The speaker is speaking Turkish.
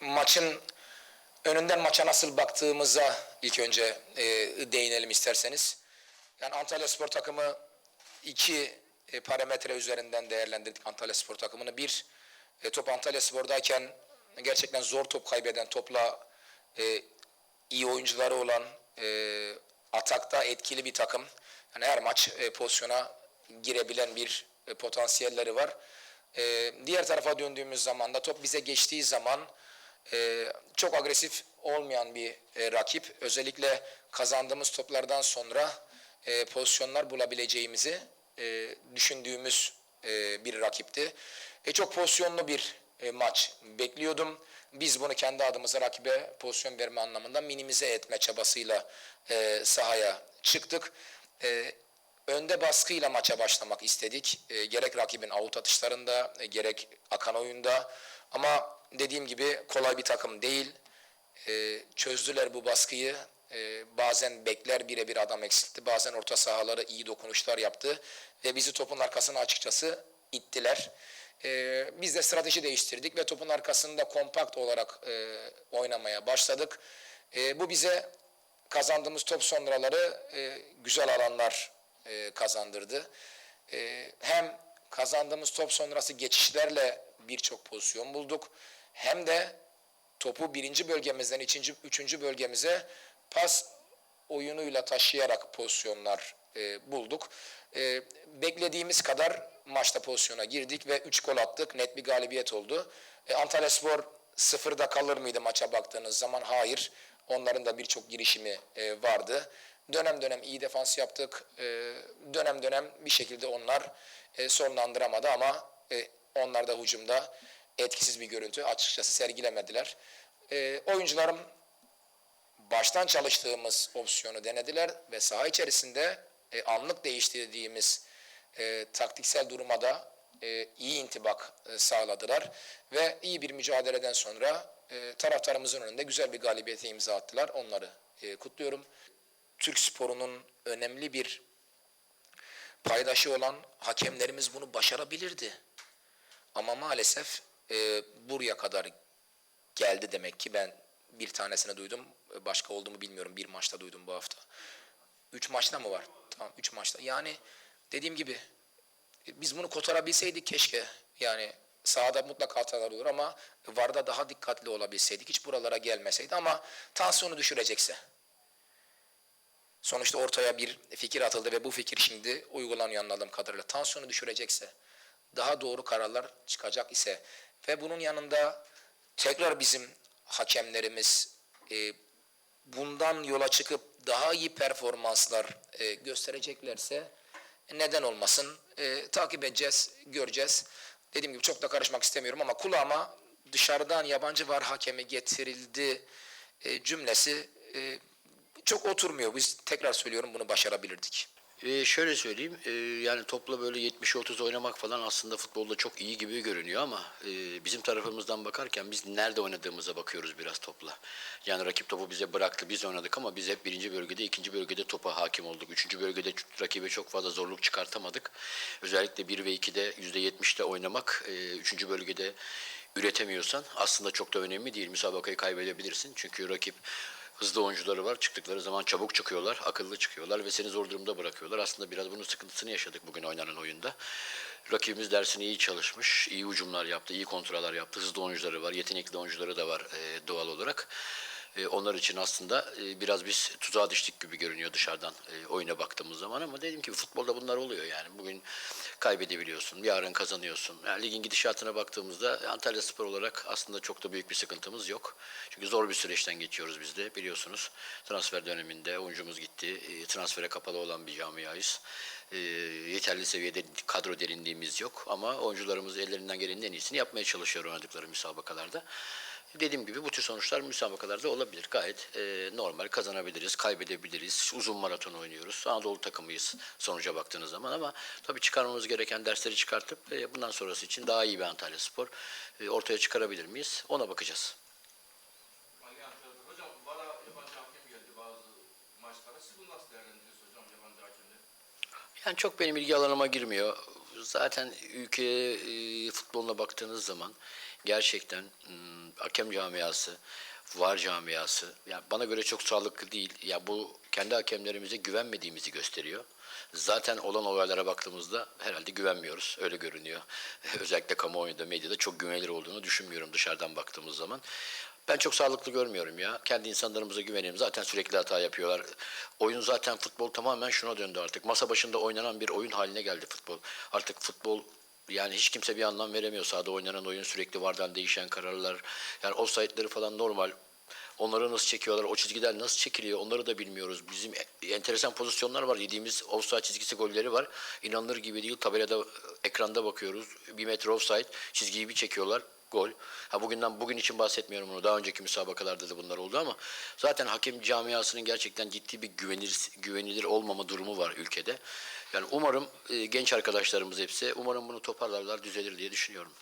maçın önünden maça nasıl baktığımıza ilk önce e, değinelim isterseniz. Yani Antalya Spor takımı iki e, parametre üzerinden değerlendirdik Antalya Spor takımını. Bir, e, top Antalya Spor'dayken gerçekten zor top kaybeden, topla e, iyi oyuncuları olan, e, atakta etkili bir takım. Yani her maç e, pozisyona girebilen bir e, potansiyelleri var. E, diğer tarafa döndüğümüz zaman da top bize geçtiği zaman e, çok agresif olmayan bir e, rakip. Özellikle kazandığımız toplardan sonra e, pozisyonlar bulabileceğimizi e, düşündüğümüz bir rakipti. Çok pozisyonlu bir maç bekliyordum. Biz bunu kendi adımıza rakibe pozisyon verme anlamında minimize etme çabasıyla sahaya çıktık. E, önde baskıyla maça başlamak istedik. E, gerek rakibin avut atışlarında, e, gerek akan oyunda. Ama dediğim gibi kolay bir takım değil. E, çözdüler bu baskıyı. E, bazen bekler birebir adam eksiltti. Bazen orta sahaları iyi dokunuşlar yaptı. Ve bizi topun arkasına açıkçası ittiler. E, biz de strateji değiştirdik ve topun arkasında kompakt olarak e, oynamaya başladık. E, bu bize kazandığımız top sonraları e, güzel alanlar e, kazandırdı. E, hem kazandığımız top sonrası geçişlerle birçok pozisyon bulduk. Hem de topu birinci bölgemizden ikinci, üçüncü bölgemize pas oyunuyla taşıyarak pozisyonlar e, bulduk. E, beklediğimiz kadar maçta pozisyona girdik ve 3 gol attık. Net bir galibiyet oldu. E, Antalya Spor sıfırda kalır mıydı maça baktığınız zaman? Hayır. Onların da birçok girişimi e, vardı. Dönem dönem iyi defans yaptık. E, dönem dönem bir şekilde onlar e, sonlandıramadı ama e, onlar da hücumda etkisiz bir görüntü açıkçası sergilemediler. E, oyuncularım baştan çalıştığımız opsiyonu denediler ve saha içerisinde e, anlık değiştirdiğimiz e, taktiksel duruma da e, iyi intibak e, sağladılar ve iyi bir mücadeleden sonra e, taraftarımızın önünde güzel bir galibiyete imza attılar. Onları e, kutluyorum. Türk sporunun önemli bir paydaşı olan hakemlerimiz bunu başarabilirdi. Ama maalesef e, buraya kadar geldi demek ki ben bir tanesini duydum. E, Başka oldu mu bilmiyorum. Bir maçta duydum bu hafta. Üç maçta mı var? Tamam üç maçta. Yani dediğim gibi e, biz bunu kotarabilseydik keşke. Yani sahada mutlaka hatalar olur ama VAR'da daha dikkatli olabilseydik. Hiç buralara gelmeseydi ama tansiyonu düşürecekse. Sonuçta ortaya bir fikir atıldı ve bu fikir şimdi uygulanıyor anladığım kadarıyla. Tansiyonu düşürecekse, daha doğru kararlar çıkacak ise ve bunun yanında tekrar bizim hakemlerimiz e, bundan yola çıkıp daha iyi performanslar e, göstereceklerse neden olmasın? E, takip edeceğiz, göreceğiz. Dediğim gibi çok da karışmak istemiyorum ama kulağıma dışarıdan yabancı var hakemi getirildi e, cümlesi e, çok oturmuyor. Biz tekrar söylüyorum bunu başarabilirdik. Ee, şöyle söyleyeyim, e, yani topla böyle 70-30 oynamak falan aslında futbolda çok iyi gibi görünüyor ama e, bizim tarafımızdan bakarken biz nerede oynadığımıza bakıyoruz biraz topla. Yani rakip topu bize bıraktı, biz oynadık ama biz hep birinci bölgede, ikinci bölgede topa hakim olduk. Üçüncü bölgede rakibe çok fazla zorluk çıkartamadık. Özellikle 1 ve 2'de %70'te oynamak, e, üçüncü bölgede üretemiyorsan aslında çok da önemli değil. Müsabakayı kaybedebilirsin çünkü rakip hızlı oyuncuları var. Çıktıkları zaman çabuk çıkıyorlar, akıllı çıkıyorlar ve seni zor durumda bırakıyorlar. Aslında biraz bunun sıkıntısını yaşadık bugün oynanan oyunda. Rakibimiz dersini iyi çalışmış, iyi hücumlar yaptı, iyi kontroller yaptı. Hızlı oyuncuları var, yetenekli oyuncuları da var e, doğal olarak. E, onlar için aslında e, biraz biz tuzağa düştük gibi görünüyor dışarıdan e, oyuna baktığımız zaman ama dediğim gibi futbolda bunlar oluyor yani. Bugün kaybedebiliyorsun, yarın kazanıyorsun. Yani ligin gidişatına baktığımızda Antalya Spor olarak aslında çok da büyük bir sıkıntımız yok. Çünkü zor bir süreçten geçiyoruz biz de biliyorsunuz. Transfer döneminde oyuncumuz gitti. E, transfere kapalı olan bir camiayız. E, yeterli seviyede kadro derinliğimiz yok ama oyuncularımız ellerinden gelenin en iyisini yapmaya çalışıyor oynadıkları müsabakalarda. Dediğim gibi bu tür sonuçlar müsabakalarda olabilir. Gayet e, normal kazanabiliriz, kaybedebiliriz. Uzun maraton oynuyoruz. Anadolu takımıyız sonuca baktığınız zaman ama tabii çıkarmamız gereken dersleri çıkartıp e, bundan sonrası için daha iyi bir Antalya Spor e, ortaya çıkarabilir miyiz? Ona bakacağız. Yani çok benim ilgi alanıma girmiyor. Zaten ülke e, futboluna baktığınız zaman gerçekten hmm, hakem camiası, var camiası yani bana göre çok sağlıklı değil. Ya bu kendi hakemlerimize güvenmediğimizi gösteriyor. Zaten olan olaylara baktığımızda herhalde güvenmiyoruz. Öyle görünüyor. Özellikle kamuoyunda, medyada çok güvenilir olduğunu düşünmüyorum dışarıdan baktığımız zaman. Ben çok sağlıklı görmüyorum ya. Kendi insanlarımıza güvenelim. Zaten sürekli hata yapıyorlar. Oyun zaten futbol tamamen şuna döndü artık. Masa başında oynanan bir oyun haline geldi futbol. Artık futbol yani hiç kimse bir anlam veremiyor. Sahada oynanan oyun sürekli vardan değişen kararlar. Yani offside'ları falan normal. Onları nasıl çekiyorlar, o çizgiler nasıl çekiliyor onları da bilmiyoruz. Bizim enteresan pozisyonlar var. Yediğimiz offside çizgisi golleri var. İnanılır gibi değil. Tabelada, ekranda bakıyoruz. Bir metre offside, çizgiyi bir çekiyorlar. Gol. Ha bugünden bugün için bahsetmiyorum bunu. Daha önceki müsabakalarda da bunlar oldu ama zaten hakem camiasının gerçekten ciddi bir güvenilir güvenilir olmama durumu var ülkede. Yani umarım e, genç arkadaşlarımız hepsi umarım bunu toparlarlar, düzelir diye düşünüyorum.